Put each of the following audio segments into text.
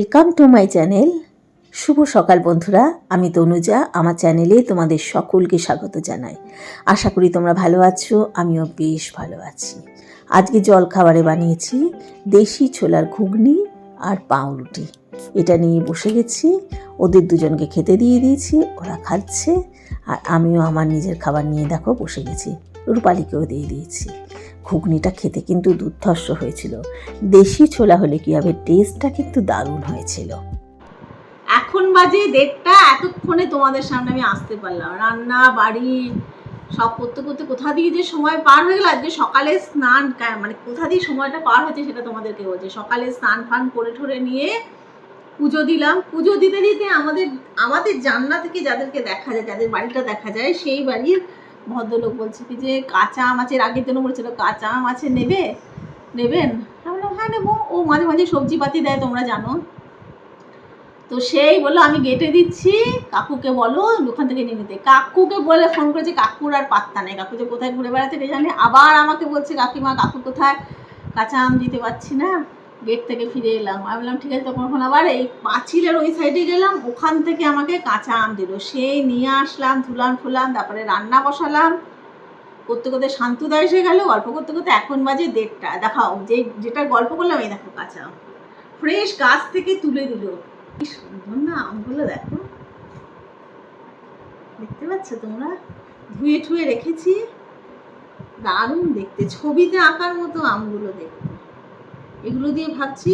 Welcome to my channel শুভ সকাল বন্ধুরা, আমি তনুজা, আমার চ্যানেলে তোমাদের সকলকে স্বাগত জানাই। আশা করি তোমরা ভালো আছো, আমিও বেশ ভালো আছি। আজকে জল খাবারে বানিয়েছি দেশি ছোলার ঘুগনি আর পাউরুটি। এটা নিয়ে বসে গেছি, ওদের দুজনকে খেতে দিয়ে দিয়েছি, ওরা খাচ্ছে, আর আমিও আমার নিজের খাবার নিয়ে দেখো বসে গেছি, রূপালিকেও দিয়ে দিয়েছি। ঘুগনিটা খেতে কিন্তু দুর্ধর্ষ হয়েছিল। দেশি ছোলা হলে কি হবে টেস্টটা কিন্তু দারুণ হয়েছিল। এখন বাজে দেড়টা, এতক্ষণে তোমাদের সামনে আমি আসতে পারলাম। রান্না, বাড়ি, সব করতে করতে কোথা দিয়ে যে সময় পার হয়ে গেল, আজকে সকালে স্নান মানে কোথা দিয়ে সময়টা পার হচ্ছে সেটা তোমাদেরকে বলছে। সকালে স্নান ফান করে ঠরে নিয়ে পুজো দিলাম। পুজো দিতে দিতে আমাদের আমাদের জানলা থেকে যাদেরকে দেখা যায়, যাদের বাড়িটা দেখা যায়, সেই বাড়ির ভদ্রলোক বলছে কি যে, কাঁচা আম আছে আগের জন্য বলেছিল, কাঁচা আম আছে নেবে? নেবেন? আমি বললাম হ্যাঁ নেব। ও মাঝে মাঝে সবজি পাতি দেয় তোমরা জানো। তো সেই বলল, আমি গেটে দিচ্ছি। কাকুকে বলো ওখান থেকে নিয়ে নিতে। কাকুকে বলে ফোন করেছে, কাকুর আর পাত্তা নেই। কাকু যে কোথায় ঘুরে বেড়াতে জানে? আবার আমাকে বলছে, কাকিমা, কাকু কোথায়? কাঁচা আম দিতে পারছি না। গেট থেকে ফিরে এলাম। আমি বললাম, ঠিক আছে তখন আবার এই পাঁচিলের ওই সাইডে গেলাম। ওখান থেকে আমাকে কাঁচা আম দিল। সেই নিয়ে আসলাম, ধুলাম, ফুলাম, তারপরে রান্না বসালাম। করতে করতে শান্তুদা এসে গেল। গল্প করতে করতে এখন বাজে দেড়টা। দেখাও যে যেটা গল্প করলাম, এই দেখো কাঁচা আম। ফ্রেশ গাছ থেকে তুলে দিল। কি সুন্দর না আমগুলো দেখো। দেখতে পাচ্ছ তোমরা? ধুয়ে ঠুয়ে রেখেছি। দারুণ দেখতে। ছবিতে আঁকার মতো আমগুলো দেখতে। এগুলো দিয়ে ভাবছি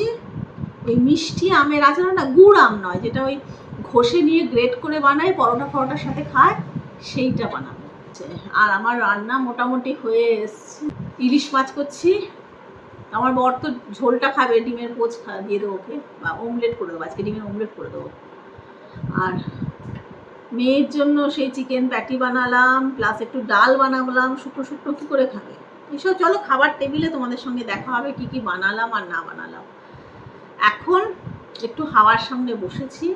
ওই মিষ্টি আমের আচার না, গুড় আম নয়, যেটা ওই ঘষে নিয়ে গ্রেট করে বানায়, পরোটা ফরোটার সাথে খায়, সেইটা বানাবো। আর আমার রান্না মোটামুটি হয়ে এসছে। ইলিশ মাছ করছি। আমার বর তো ঝোলটা খাবে, ডিমের পোচ খা, দিয়ে দেবো ওকে, বা অমলেট করে দেবো, আজকে ডিমের অমলেট করে দেবো। আর মেয়ের জন্য সেই চিকেন প্যাটি বানালাম প্লাস একটু ডাল বানালাম শুকনো শুকনো কী করে খাবে? এসব চলো খাবার টেবিলে তোমাদের সঙ্গে দেখা হবে কি কি বানালাম আর না বানালাম। এখন একটু হাওয়ার সামনে বসেছি।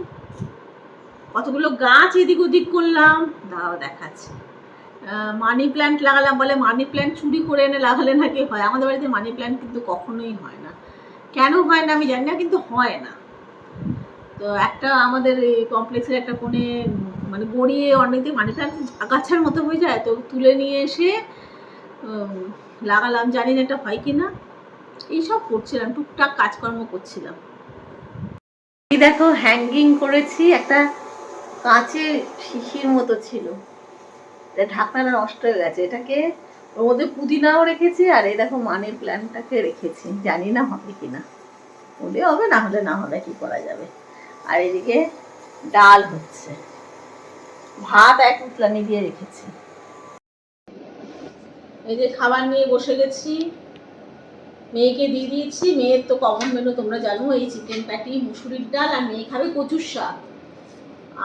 কতগুলো গাছ এদিক ওদিক করলাম, দাঁড়াও দেখাচ্ছি। মানি প্ল্যান্ট লাগালাম বলে মানি প্ল্যান্ট চুরি করে এনে লাগালে নাকি হয়? আমাদের বাড়িতে মানি প্ল্যান্ট কিন্তু কখনোই হয় না। কেন হয় না আমি জানি না, কিন্তু হয় না। তো একটা আমাদের এই কমপ্লেক্সের একটা কোণে মানে গড়িয়ে অনেকদিন মানি প্ল্যান্ট আগাছার মতো হয়ে যায়, তো তুলে নিয়ে এসে লাগালাম, জানি না এটা হয় কি না এইসব করছিলাম, টুকটাক কাজকর্ম করছিলাম। এই দেখো হ্যাঙ্গিং করেছি, একটা কাঁচের শিশির মতো ছিল। ঢাকনাটা নষ্ট হয়ে গেছে। এটাকে ওর মধ্যে পুদিনাও রেখেছি, আর এই দেখো, মানির প্ল্যান্টটাকে রেখেছি। জানি না হবে কি না হলে হবে, না হলে না হবে কি করা যাবে। আর এদিকে ডাল হচ্ছে। ভাত এক উতলানি দিয়ে রেখেছি। এই যে খাবার নিয়ে বসে গেছি, মেয়েকে দিয়ে দিয়েছি, মেয়ের তো কমন মেনু তোমরা জানো, এই চিকেন প্যাটি মুসুরির ডাল আর মেয়ে খাবে কচুর শাক।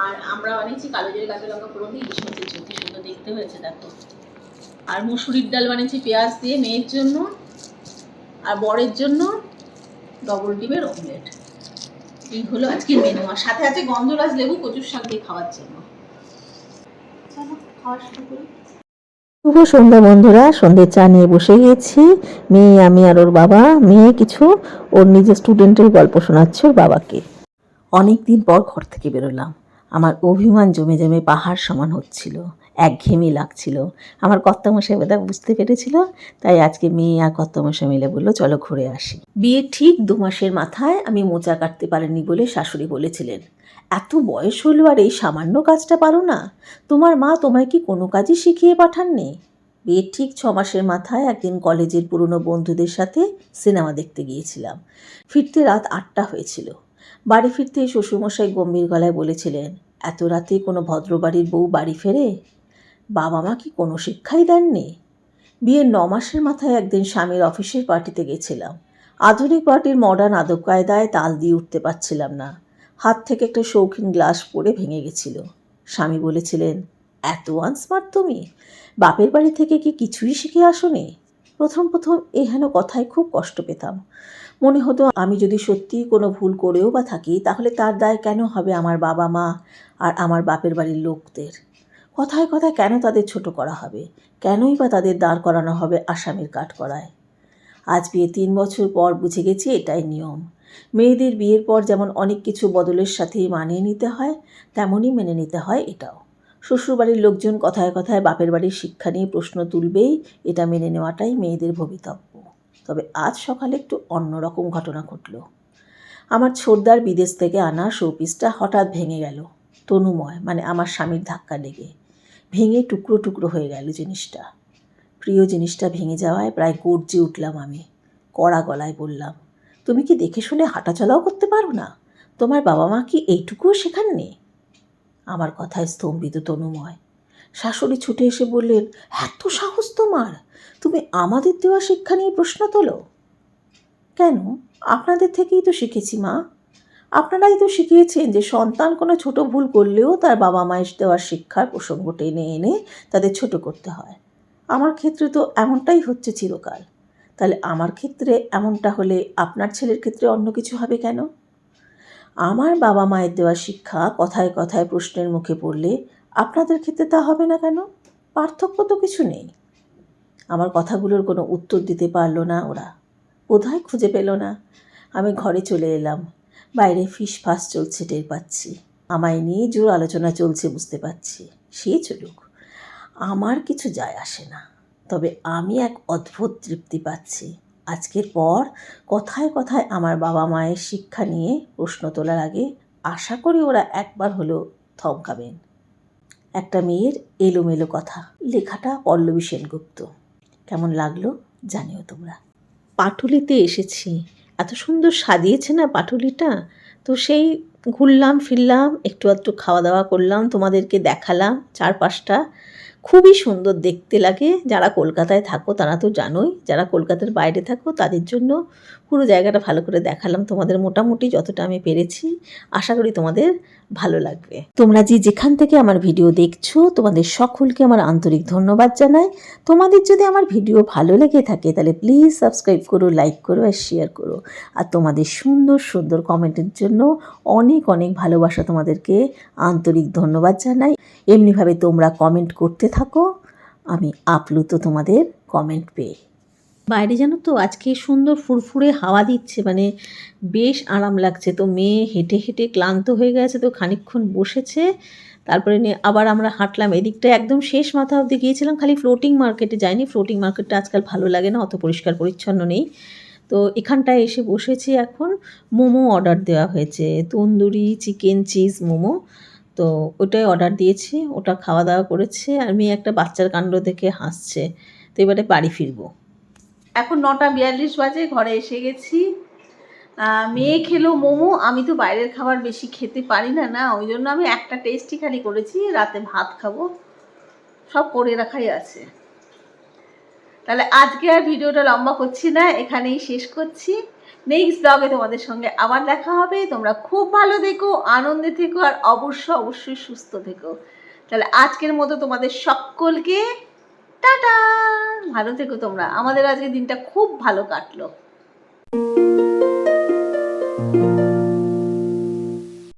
আর আমরা বানিয়েছি কালো জিরে কাঁচা লঙ্কা পুরো দিয়ে ইলিশ সুন্দর দেখতে হয়েছে, দেখো। আর মুসুরির ডাল বানিয়েছি পেঁয়াজ দিয়ে মেয়ের জন্য, আর বরের জন্য ডবল ডিমের অমলেট এই হলো আজকে মেনু আর সাথে আছে গন্ধরাজ লেবু কচুর শাক দিয়ে খাওয়ার জন্য। চলো, খাওয়া শুরু করি। শুভ সন্ধ্যা বন্ধুরা সন্ধে চা নিয়ে বসে গেছি। মেয়ে, আমি আর ওর বাবা। মেয়ে কিছু, ওর নিজের স্টুডেন্টের গল্প শোনাচ্ছে ওর বাবাকে। অনেক দিন পর ঘর থেকে বেরোলাম। আমার অভিমান জমে জমে পাহাড় সমান হচ্ছিল। একঘেয়েমি লাগছিল। আমার কর্তামশাই বোধহয় বুঝতে পেরেছিল, তাই আজকে মেয়ে আর কর্তামশাই মিলে বলল, চলো ঘুরে আসি। বিয়ের ঠিক দু মাসের মাথায় আমি মোচা কাটতে পারিনি বলে শাশুড়ি বলেছিলেন। এত বয়স হলো আর এই সামান্য কাজটা পারো না। তোমার মা তোমায় কি কোনো কাজই শিখিয়ে পাঠাননি? বিয়ের ঠিক ছ মাসের মাথায় একদিন কলেজের পুরনো বন্ধুদের সাথে সিনেমা দেখতে গিয়েছিলাম। ফিরতে রাত আটটা হয়েছিল। বাড়ি ফিরতে শ্বশুরমশাই গম্ভীর গলায় বলেছিলেন, এত রাতে কোনো ভদ্রবাড়ির বউ বাড়ি ফেরে? বাবা মা কি কোনো শিক্ষাই দেননি? বিয়ের ন মাসের মাথায় একদিন স্বামীর অফিসের পার্টিতে গেছিলাম। আধুনিক পার্টির মডার্ন আদব কায়দায় তাল দিয়ে উঠতে পারছিলাম না। হাত থেকে একটা শৌখিন গ্লাস পড়ে ভেঙে গেছিল। স্বামী বলেছিলেন, এত আনস্মার্ট তুমি? বাপের বাড়ি থেকে কি কিছুই শিখে আসোনি? প্রথম প্রথম এহেন কথায় খুব কষ্ট পেতাম। মনে হতো, আমি যদি সত্যিই কোনো ভুল করেও বা থাকি, তাহলে তার দায় কেন হবে আমার বাবা মা আর আমার বাপের বাড়ির লোকদের? কথায় কথায় কেন তাদের ছোট করা হবে? কেনই বা তাদের দাঁড় করানো হবে আসামির কাঠ করায় আজ বিয়ে তিন বছর পর বুঝে গেছি এটাই নিয়ম। মেয়েদের বিয়ের পর যেমন অনেক কিছু বদলের সাথেই মানিয়ে নিতে হয়, তেমনই মেনে নিতে হয় এটাও। শ্বশুরবাড়ির লোকজন কথায় কথায় বাপের বাড়ির শিক্ষা নিয়ে প্রশ্ন তুলবেই এটা মেনে নেওয়াটাই মেয়েদের ভবিতব্য। তবে আজ সকালে একটু অন্যরকম ঘটনা ঘটল। আমার ছোটদার বিদেশ থেকে আনা শোপিসটা হঠাৎ ভেঙে গেল। তনুময় মানে আমার স্বামীর ধাক্কা লেগে। ভেঙে টুকরো টুকরো হয়ে গেল জিনিসটা। প্রিয় জিনিসটা ভেঙে যাওয়ায় প্রায় গর্জে উঠলাম আমি। কড়া গলায় বললাম, তুমি কি দেখে শুনে হাঁটাচলাও করতে পারো না? তোমার বাবা মা কি এইটুকুও শেখাননি? আমার কথায় স্তম্ভিত তনুময়। শাশুড়ি ছুটে এসে বললেন, এত সাহস তোমার? তুমি আমাদের দেওয়া শিক্ষা নিয়ে প্রশ্ন তোলো? কেন? আপনাদের থেকেই তো শিখেছি মা। আপনারাই তো শিখিয়েছেন যে সন্তান কোনো ছোট ভুল করলেও তার বাবা মায়ের দেওয়ার শিক্ষার প্রসঙ্গ টেনে এনে তাদের ছোট করতে হয়। আমার ক্ষেত্রে তো এমনটাই হচ্ছে চিরকাল। তাহলে আমার ক্ষেত্রে এমনটা হলে আপনার ছেলের ক্ষেত্রে অন্য কিছু হবে কেন? আমার বাবা মায়ের দেওয়া শিক্ষা কথায় কথায় প্রশ্নের মুখে পড়লে আপনাদের ক্ষেত্রে তা হবে না কেন? পার্থক্য তো কিছু নেই। আমার কথাগুলোর কোনো উত্তর দিতে পারল না ওরা। বোধহয় খুঁজে পেল না। আমি ঘরে চলে এলাম। বাইরে ফিস ফাস চলছে টের পাচ্ছি। আমায় নিয়ে জোর আলোচনা চলছে বুঝতে পারছি। সে চলুক। আমার কিছু যায় আসে না। তবে আমি এক অদ্ভুত তৃপ্তি পাচ্ছি। আজকের পর কথায় কথায় আমার বাবা মায়ের শিক্ষা নিয়ে প্রশ্ন তোলার আগে আশা করি ওরা একবার হলেও থমকাবেন। একটা মেয়ের এলোমেলো কথা। লেখাটা পল্লবী সেনগুপ্ত। কেমন লাগল জানিও তোমরা। পাটুলিতে এসেছি। এত সুন্দর সাজিয়েছে না পাটুলিটা? তো সেই ঘুরলাম, ফিরলাম, একটু আধটু খাওয়া দাওয়া করলাম, তোমাদেরকে দেখালাম চারপাশটা। খুবই সুন্দর দেখতে লাগে। যারা কলকাতায় থাকো, তারা তো জানোই, যারা কলকাতার বাইরে থাকো, তাদের জন্য পুরো জায়গাটা ভালো করে দেখালাম। তোমাদের মোটামুটি যতটা আমি পেরেছি, আশা করি তোমাদের ভালো লাগবে। তোমরা যে যেখান থেকে আমার ভিডিও দেখছ, তোমাদের সকলকে আমার আন্তরিক ধন্যবাদ জানাই। তোমাদের যদি আমার ভিডিও ভালো লেগে থাকে, তাহলে প্লিজ সাবস্ক্রাইব করো লাইক করো আর শেয়ার করো। আর তোমাদের সুন্দর সুন্দর কমেন্টের জন্য অনেক অনেক ভালোবাসা তোমাদেরকে আন্তরিক ধন্যবাদ জানাই। এমনিভাবে তোমরা কমেন্ট করতে থাকো, আমি আপ্লুত তোমাদের কমেন্ট পেয়ে। বাইরে জানো তো, আজকে সুন্দর ফুরফুরে হাওয়া দিচ্ছে মানে বেশ আরাম লাগছে। তো মেয়ে হেঁটে হেঁটে ক্লান্ত হয়ে গেছে, তো খানিকক্ষণ বসেছে। তারপরে নিয়ে আবার আমরা হাঁটলাম। এদিকটা একদম শেষ মাথা অবধি গিয়েছিলাম, খালি ফ্লোটিং মার্কেটে যাইনি। ফ্লোটিং মার্কেটটা আজকাল ভালো লাগে না, অত পরিষ্কার পরিচ্ছন্ন নেই। তো এখানটায় এসে বসেছি এখন। মোমো অর্ডার দেওয়া হয়েছে। Tandoori chicken cheese momo. তো ওটাই অর্ডার দিয়েছি, ওটা খাওয়া দাওয়া করেছে, আর মেয়ে একটা বাচ্চার কাণ্ড দেখে হাসছে। তো এবারে বাড়ি ফিরবো। এখন নটা বিয়াল্লিশ বাজে, ঘরে এসে গেছি। মেয়ে খেলো মোমো, আমি তো বাইরের খাবার বেশি খেতে পারি না না, ওই জন্য আমি একটা টেস্টই খালি করেছি, রাতে ভাত খাব। সব করে রাখাই আছে। তাহলে আজকে আর ভিডিওটা লম্বা করছি না, এখানেই শেষ করছি। নেক্সট ব্লগে তোমাদের সঙ্গে আবার দেখা হবে। তোমরা খুব ভালো থেকো, আনন্দে থেকো, আর অবশ্য অবশ্যই সুস্থ থেকো। তাহলে আজকের মতো তোমাদের সকলকে টাটা! ভালো থেকো তোমরা। আমাদের আজকে দিনটা খুব ভালো কাটলো।